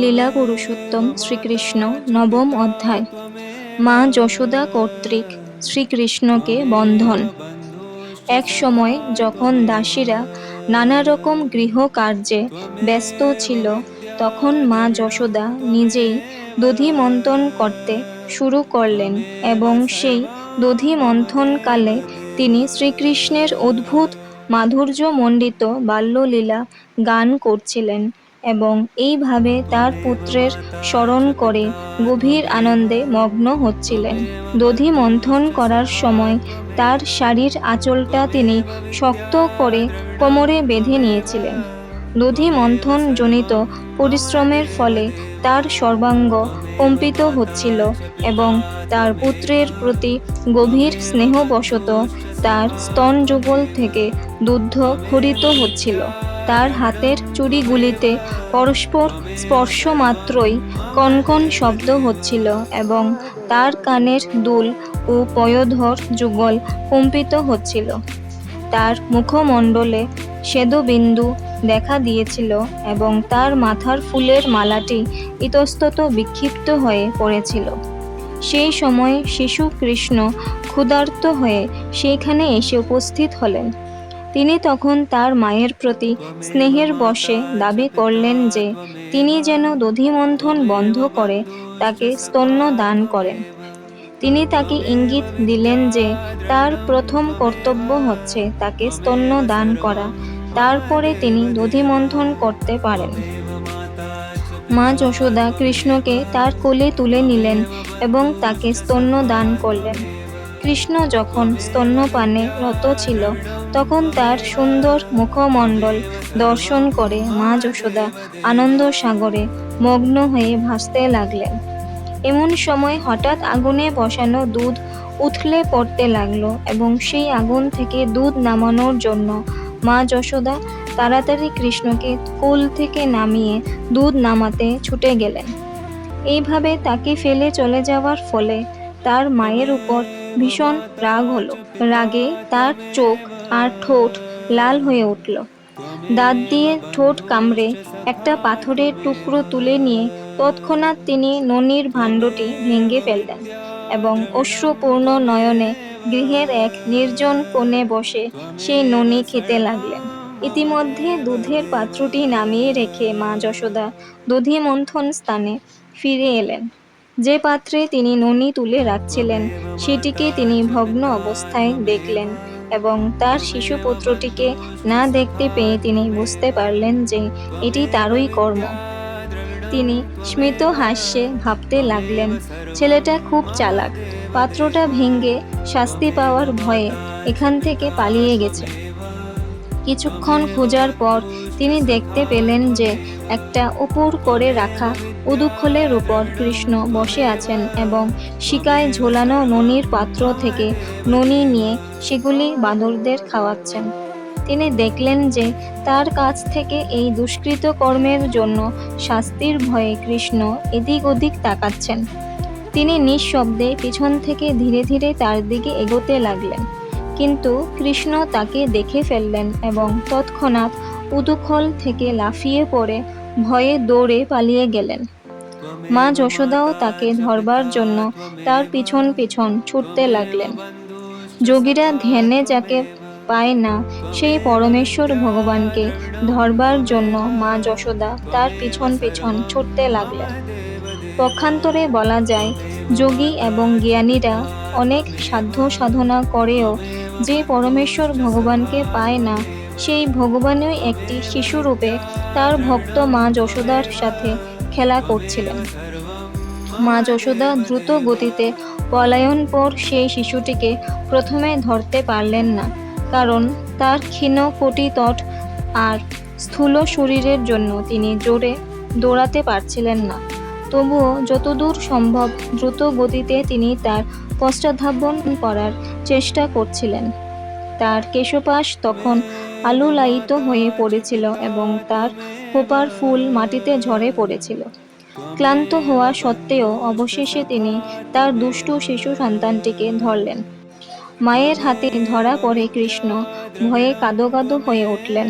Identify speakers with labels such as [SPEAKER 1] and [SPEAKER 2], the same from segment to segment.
[SPEAKER 1] লীলা পুরুষোত্তম শ্রীকৃষ্ণ নবম অধ্যায়। মা যশোদা কর্তৃক শ্রীকৃষ্ণকে বন্ধন। এক সময় যখন দাসীরা নানা রকম গৃহকার্যে ব্যস্ত ছিল, তখন মা যশোদা নিজেই দধি মন্থন করতে শুরু করলেন এবং সেই দধি মন্থনকালে তিনি শ্রীকৃষ্ণের অদ্ভুত মাধুর্যমণ্ডিত বাল্যলীলা গান করছিলেন। এবং এইভাবে তার পুত্রের স্মরণ করে গভীর আনন্দে মগ্ন হচ্ছিলেন। দধি মন্থন করার সময় তার শাড়ির আঁচলটা তিনি শক্ত করে কোমরে বেঁধে নিয়েছিলেন। দধি মন্থন জনিত পরিশ্রমের ফলে তার সর্বাঙ্গ কম্পিত হচ্ছিল এবং তার পুত্রের প্রতি গভীর স্নেহবশত তার স্তন যুগল থেকে দুগ্ধ খরিত হচ্ছিল। তার হাতের চুড়িগুলিতে পরস্পর স্পর্শ মাত্রই কনকন শব্দ হচ্ছিল এবং তার কানের দুল ও পয়োধর যুগল কম্পিত হচ্ছিল। তার মুখমণ্ডলে শ্বেদবিন্দু দেখা দিয়েছিল এবং তার মাথার ফুলের মালাটি ইতস্তত বিক্ষিপ্ত হয়ে পড়েছিল। সেই সময় শিশু কৃষ্ণ ক্ষুধার্ত হয়ে সেইখানে এসে উপস্থিত হলেন। তিনি তখন তার মায়ের প্রতি স্নেহের বশে দাবি করলেন যে তিনি যেন দধিমন্থন বন্ধ করে তাকে স্তন্য দান করেন। তিনি তাকে ইঙ্গিত দিলেন যে তার প্রথম কর্তব্য হচ্ছে তাকে স্তন্য দান করা। তারপরে তিনি দধিমন্থন করতে পারেন। মা যশোদা কৃষ্ণকে তার কোলে তুলে নিলেন এবং তাকে স্তন্য দান করলেন। কৃষ্ণ যখন স্তন্যপানে রত ছিল, তখন তার সুন্দর মুখমণ্ডল দর্শন করে মা যশোদা আনন্দ সাগরে মগ্ন হয়ে ভাসতে লাগলেন। এমন সময় হঠাৎ আগুনে বসানো দুধ উথলে পড়তে লাগল এবং সেই আগুন থেকে দুধ নামানোর জন্য মা যশোদা তাড়াতাড়ি কৃষ্ণকে কোল থেকে নামিয়ে দুধ নামাতে ছুটে গেলেন। এইভাবে তাকে ফেলে চলে যাওয়ার ফলে তার মায়ের উপর ভীষণ রাগ হলো। রাগে তার চোখ আর ঠোঁট লাল হয়ে উঠল। দাঁত দিয়ে ঠোঁট কামড়ে একটা পাথরের টুকরো তুলে নিয়ে তৎক্ষণাৎ তিনি ননির ভাণ্ডটি ভেঙে ফেললেন এবং অশ্রুপূর্ণ নয়নে গৃহের এক নির্জন কোণে বসে সেই ননি খেতে লাগলেন। ইতিমধ্যে দুধের পাত্রটি নামিয়ে রেখে মা যশোদা দধিমন্থন স্থানে ফিরে এলেন। যে পাত্রে তিনি ননি তুলে রাখছিলেন, সেটিকে তিনি ভগ্ন অবস্থায় দেখলেন এবং তার শিশুপুত্রটিকে না দেখতে পেয়ে তিনি বুঝতে পারলেন যে এটি তারই কর্ম। তিনি স্মিত হাস্যে ভাবতে লাগলেন, ছেলেটা খুব চালাক। পাত্রটা ভেঙে শাস্তি পাওয়ার ভয়ে এখান থেকে পালিয়ে গেছে। কিছুক্ষণ খোঁজার পর তিনি দেখতে পেলেন যে একটা উপর করে রাখা উদুখলের উপর কৃষ্ণ বসে আছেন এবং শিকায় ঝোলানো ননির পাত্র থেকে ননি নিয়ে সেগুলি বাঁদরদের খাওয়াচ্ছেন। তিনি দেখলেন যে তার কাছ থেকে এই দুষ্কৃত কর্মের জন্য শাস্তির ভয়ে কৃষ্ণ এদিক ওদিক তাকাচ্ছেন। তিনি নিঃশব্দে পিছন থেকে ধীরে ধীরে তার দিকে এগোতে লাগলেন। কিন্তু কৃষ্ণ তাকে দেখে ফেললেন এবং তৎক্ষণাৎ উদুখল থেকে লাফিয়ে পড়ে ভয়ে দৌড়ে পালিয়ে গেলেন। মা যশোদাও তাকে ধরবার জন্য তার পিছন পিছন ছুটতে লাগলেন। যোগীরা ধ্যানে যাকে পায় না, সেই পরমেশ্বর ভগবানকে ধরবার জন্য মা যশোদা তার পিছন পিছন ছুটতে লাগলেন। পক্ষান্তরে বলা যায়, যোগী এবং জ্ঞানীরা অনেক সাধ্য সাধনা করেও যে পরমেশ্বর ভগবানকে পায় না, সেই ভগবানই একটি শিশুরূপে তার ভক্ত মা যশোদার সাথে খেলা করছিলেন। মা যশোদা দ্রুত গতিতে পলায়ন পর সেই শিশুটিকে প্রথমে ধরতে পারলেন না, কারণ তার ক্ষীণ কোটিতট আর স্থূল শরীরের জন্য তিনি জোরে দৌড়াতে পারছিলেন না। তবুও যতদূর সম্ভব দ্রুত গতিতে তিনি তার পশ্চাধাবন করার চেষ্টা করছিলেন। তার কেশপাশ তখন আলুলায়িত হয়ে পড়েছিল এবং তার খোপার ফুল মাটিতে ঝরে পড়েছিল। ক্লান্ত হওয়া সত্ত্বেও অবশেষে তিনি তার দুষ্টু শিশু সন্তানটিকে ধরলেন। মায়ের হাতে ধরা পড়ে কৃষ্ণ ভয়ে কাদো কাদো হয়ে উঠলেন।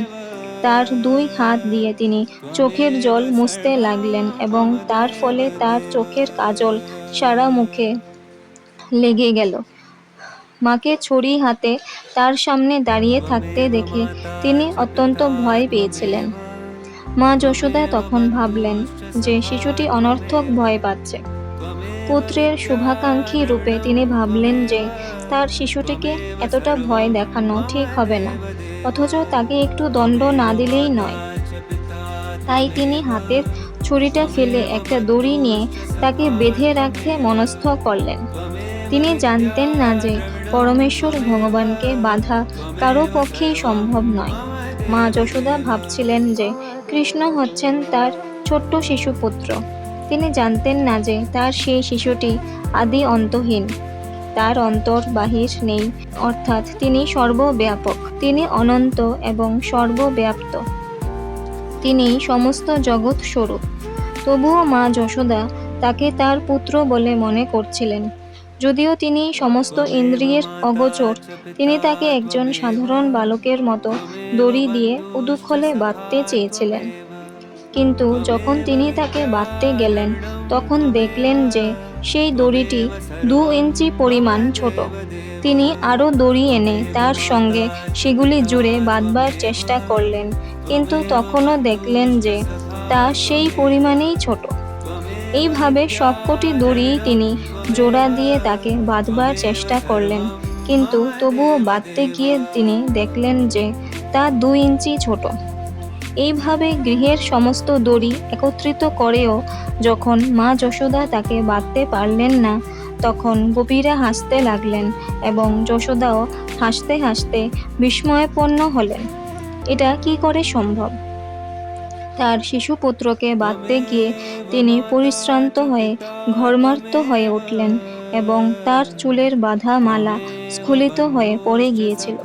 [SPEAKER 1] তার দুই হাত দিয়ে তিনি চোখের জল মুছতে লাগলেন এবং তার ফলে তার চোখের কাজল সারা মুখে লেগে গেল। মাকে ছড়ি হাতে তার সামনে দাঁড়িয়ে থাকতে দেখে তিনি অত্যন্ত ভয় পেয়েছিলেন। মা যশোদা তখন ভাবলেন যে শিশুটি অনর্থক ভয় পাচ্ছে। পুত্রের শুভাকাঙ্ক্ষী রূপে তিনি ভাবলেন যে তার শিশুটিকে এতটা ভয় দেখানো ঠিক হবে না, অথচ তাকে একটু দণ্ড না দিলেই নয়। তাই তিনি হাতের ছুরিটা ফেলে একটা দড়ি নিয়ে তাকে বেঁধে রাখতে মনস্থ করলেন। তিনি জানতেন না যে পরমেশ্বর ভগবানকে বাধা কারও পক্ষেই সম্ভব নয়। মা যশোদা ভাবছিলেন যে কৃষ্ণ হচ্ছেন তার ছোট্ট শিশুপুত্র। তিনি জানতেন না যে তার সেই শিশুটি আদি অন্তহীন। তার অন্তর বাহির নেই, অর্থাৎ তিনি সর্বব্যাপক। তিনি অনন্ত এবং সর্বব্যাপ্ত। তিনি সমস্ত জগৎ স্বরূপ। তবুও মা যশোদা তাকে তার পুত্র বলে মনে করছিলেন। যদিও তিনি সমস্ত ইন্দ্রিয়ের অগোচর, তিনি তাকে একজন সাধারণ বালকের মতো দড়ি দিয়ে উদুখলে বাঁধতে চেয়েছিলেন। কিন্তু যখন তিনি তাকে বাঁধতে গেলেন, তখন দেখলেন যে সেই দড়িটি দু ইঞ্চি পরিমাণ ছোট। তিনি আরও দড়ি এনে তার সঙ্গে সেগুলি জুড়ে বাঁধবার চেষ্টা করলেন, কিন্তু তখনও দেখলেন যে তা সেই পরিমাণেই ছোট। এইভাবে সবকটি দড়িই তিনি জোড়া দিয়ে তাকে বাঁধবার চেষ্টা করলেন। কিন্তু তবুও বাঁধতে গিয়ে তিনি দেখলেন যে তা দুই ইঞ্চি ছোট। এইভাবে গৃহের সমস্ত দড়ি একত্রিত করেও যখন মা যশোদা তাকে বাঁধতে পারলেন না, তখন গোপীরা হাসতে লাগলেন এবং যশোদাও হাসতে হাসতে বিস্ময়পন্ন হলেন। এটা কি করে সম্ভব? তার শিশুপুত্রকে বাঁধতে গিয়ে তিনি পরিশ্রান্ত হয়ে ঘর্মার্ত হয়ে উঠলেন এবং তার চুলের বাঁধা মালা স্খলিত হয়ে পড়ে গিয়েছিল।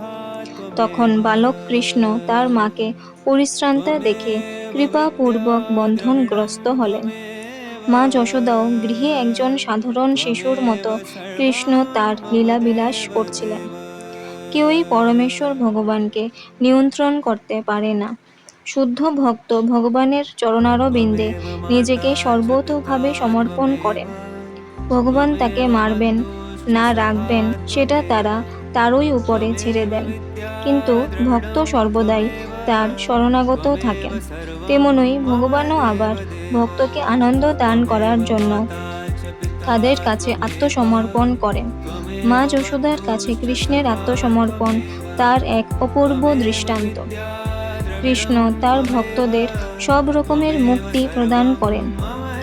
[SPEAKER 1] তখন বালক কৃষ্ণ তার মাকে পরিশ্রান্তা দেখে কৃপাপূর্বক বন্ধনগ্রস্ত হলেন। মা যশোদাও গৃহে একজন সাধারণ শিশুর মতো কৃষ্ণ তার লীলাবিলাস করছিলেন। কেউই পরমেশ্বর ভগবানকে নিয়ন্ত্রণ করতে পারে না। শুদ্ধ ভক্ত ভগবানের চরণারবিন্দে নিজেকে সর্বতোভাবে সমর্পণ করেন। ভগবান তাকে মারবেন, না রাখবেন, সেটা তারা তারই উপরে ছেড়ে দেন। কিন্তু ভক্ত সর্বদাই তার শরণাগত থাকেন। তেমনই ভগবানও আবার ভক্তকে আনন্দ দান করার জন্য তাদের কাছে আত্মসমর্পণ করেন। মা যশোদার কাছে কৃষ্ণের আত্মসমর্পণ তার এক অপূর্ব দৃষ্টান্ত। কৃষ্ণ তার ভক্তদের সব রকমের মুক্তি প্রদান করেন।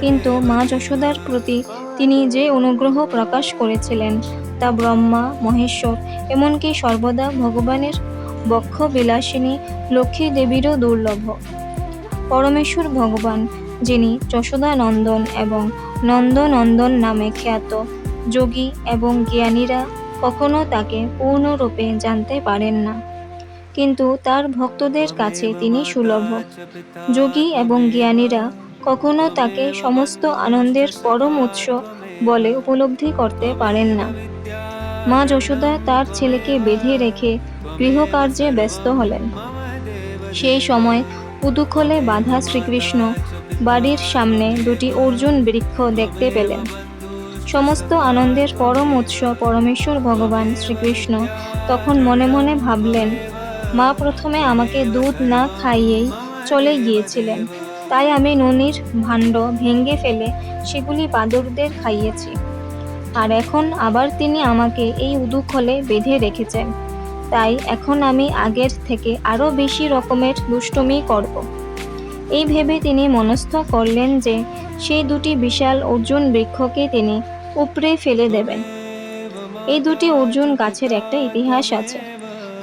[SPEAKER 1] কিন্তু মা যশোদার প্রতি তিনি যে অনুগ্রহ প্রকাশ করেছিলেন, তা ব্রহ্মা, মহেশ্বর, এমনকি সর্বদা ভগবানের বক্ষ বিলাসিনী লক্ষ্মী দেবীরও দুর্লভ। পরমেশ্বর ভগবান, যিনি যশোদা নন্দন এবং নন্দনন্দন নামে খ্যাত, যোগী এবং জ্ঞানীরা কখনো তাকে পূর্ণরূপে জানতে পারেন না। কিন্তু তার ভক্তদের কাছে তিনি সুলভ। যোগী এবং জ্ঞানীরা কখনো তাকে সমস্ত আনন্দের পরম উৎস বলে উপলব্ধি করতে পারেন না। মা যশোদা তার ছেলেকে বেঁধে রেখে গৃহকার্যে ব্যস্ত হলেন। সেই সময় উদুখলে বাধা শ্রীকৃষ্ণ বাড়ির সামনে দুটি অর্জুন বৃক্ষ দেখতে পেলেন। সমস্ত আনন্দের পরম উৎস পরমেশ্বর ভগবান শ্রীকৃষ্ণ তখন মনে মনে ভাবলেন মা প্রথমে আমাকে দুধ না খাইয়েই চলে গিয়েছিলেন। তাই আমি ননির ভাণ্ড ভেঙে ফেলে সেগুলি বাদরদের খাইয়েছি। আর এখন আবার তিনি আমাকে এই উদুখলে বেঁধে রেখেছেন। তাই এখন আমি আগের থেকে আরও বেশি রকমের দুষ্টুমি করব। এই ভেবে তিনি মনস্থ করলেন যে সেই দুটি বিশাল অর্জুন বৃক্ষকে তিনি উপড়ে ফেলে দেবেন। এই দুটি অর্জুন গাছের একটা ইতিহাস আছে।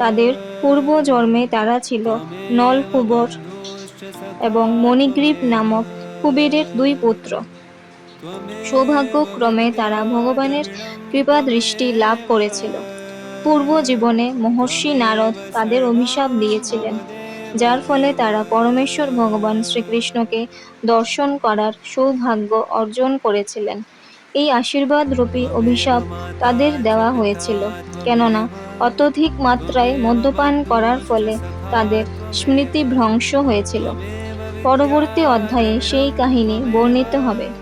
[SPEAKER 1] তাদের পূর্ব জন্মে তারা ছিল নলকুবর এবং মণিগ্রীব নামক কুবেরের দুই পুত্র। সৌভাগ্যক্রমে তারা ভগবানের কৃপা দৃষ্টি লাভ করেছিল। পূর্ব জীবনে মহর্ষি নারদ তাদের অভিশাপ দিয়েছিলেন, যার ফলে তারা পরমেশ্বর ভগবান শ্রীকৃষ্ণকে দর্শন করার সৌভাগ্য অর্জন করেছিলেন। আশীর্বাদ রূপী অভিশাপ তাদের দেওয়া হয়েছিল। কেননা, অত্যধিক মাত্রায় মদ্যপান করার ফলে তাদের স্মৃতি ভ্রংশ হয়েছিল। পরবর্তী অধ্যায়ে সেই কাহিনী বর্ণিত হবে।